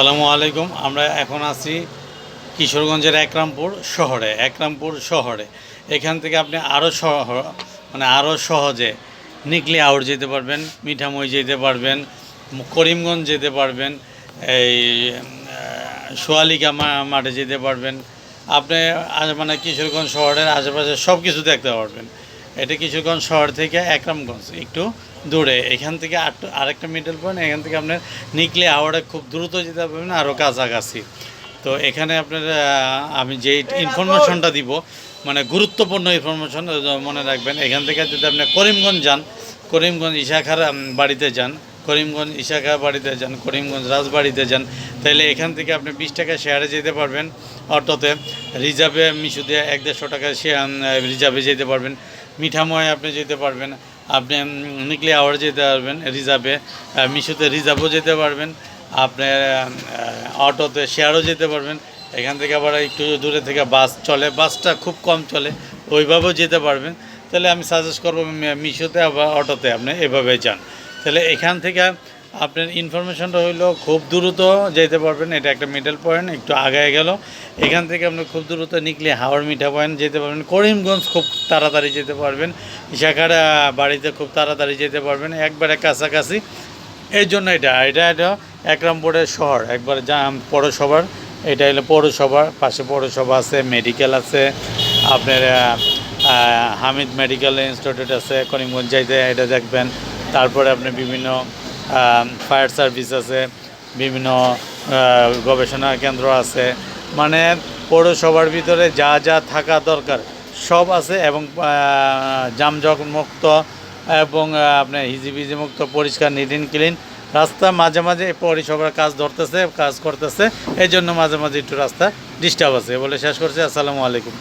সালামু আলাইকুম। আমরা এখন আছি কিশোরগঞ্জের একরামপুর শহরে একরামপুর শহরে। এখান থেকে আপনি আরও সহ মানে আরও সহজে নিকলি আউট যেতে পারবেন মিঠামই যেতে পারবেন, করিমগঞ্জ যেতে পারবেন, এই সোয়ালিকা মাঠে যেতে পারবেন। আপনি মানে কিশোরগঞ্জ শহরের আশেপাশে সব কিছু দেখতে পারবেন। এটা কিশোরগঞ্জ শহর থেকে একরামগঞ্জ, একটু দূরে। এখান থেকে আরেকটা মিডল পয়েন্ট এখান থেকে আপনার নিকলে হাওড়ে খুব দ্রুত যেতে পারবেন আরও কাছাকাছি। তো এখানে আপনার আমি যে ইনফরমেশনটা দিব মানে গুরুত্বপূর্ণ ইনফরমেশন মনে রাখবেন। এখান থেকে যদি আপনি করিমগঞ্জ যান, করিমগঞ্জ ইশাখার বাড়িতে যান, করিমগঞ্জ ইশাখা বাড়িতে যান, করিমগঞ্জ রাজবাড়িতে যান, তাহলে এখান থেকে আপনি বিশ টাকা শেয়ারে যেতে পারবেন। অটোতে রিজার্ভে, মিশুতে এক দেড়শো টাকা রিজার্ভে যেতে পারবেন। মিঠাময় আপনি যেতে পারবেন। আপনি নিকলে আওয়ার যেতে পারবেন, রিজার্ভে। মিশোতে রিজার্ভও যেতে পারবেন। আপনি অটোতে শেয়ারও যেতে পারবেন। এখান থেকে আবার একটু দূরে থেকে বাস চলে। বাসটা খুব কম চলে, ওইভাবেও যেতে পারবেন। তাহলে আমি সাজেস্ট করব মিশোতে আবার অটোতে আপনি এভাবে যান। তাহলে এখান থেকে আপনার ইনফরমেশনটা হইল খুব দ্রুত যেতে পারবেন। এটা একটা মিডল পয়েন্ট একটু আগায় গেল। এখান থেকে আপনি খুব দ্রুত নিকলে হাওড় মিঠা পয়েন্ট যেতে পারবেন। করিমগঞ্জ খুব তাড়াতাড়ি যেতে পারবেন। ইশাখার বাড়িতে খুব তাড়াতাড়ি যেতে পারবেন। একবারে কাছাকাছি। এই জন্য এটা এটা এটা একরামপুরের শহর, একবার যা পৌরসভার। এটা হলো পৌরসভার, পাশে পৌরসভা আছে মেডিকেল আছে। আপনার হামিদ মেডিকেল ইনস্টিটিউট আছে, করিমগঞ্জ যাইতে এটা দেখবেন। তারপরে আপনি বিভিন্ন ফায়ার সার্ভিস আছে, বিভিন্ন গবেষণা কেন্দ্র আছে। মানে পৌরসভার ভিতরে যা যা থাকা দরকার সব আছে এবং জামজগ মুক্ত এবং আপনার হিজিবিজি মুক্ত, পরিষ্কার নিট অ্যান্ড ক্লিন রাস্তা মাঝে মাঝে পরিষেবার কাজ ধরতেছে, কাজ করতেছে। এই জন্য মাঝে মাঝে একটু রাস্তা ডিস্টার্ব আছে। বলে শেষ করছি। আসসালামু আলাইকুম।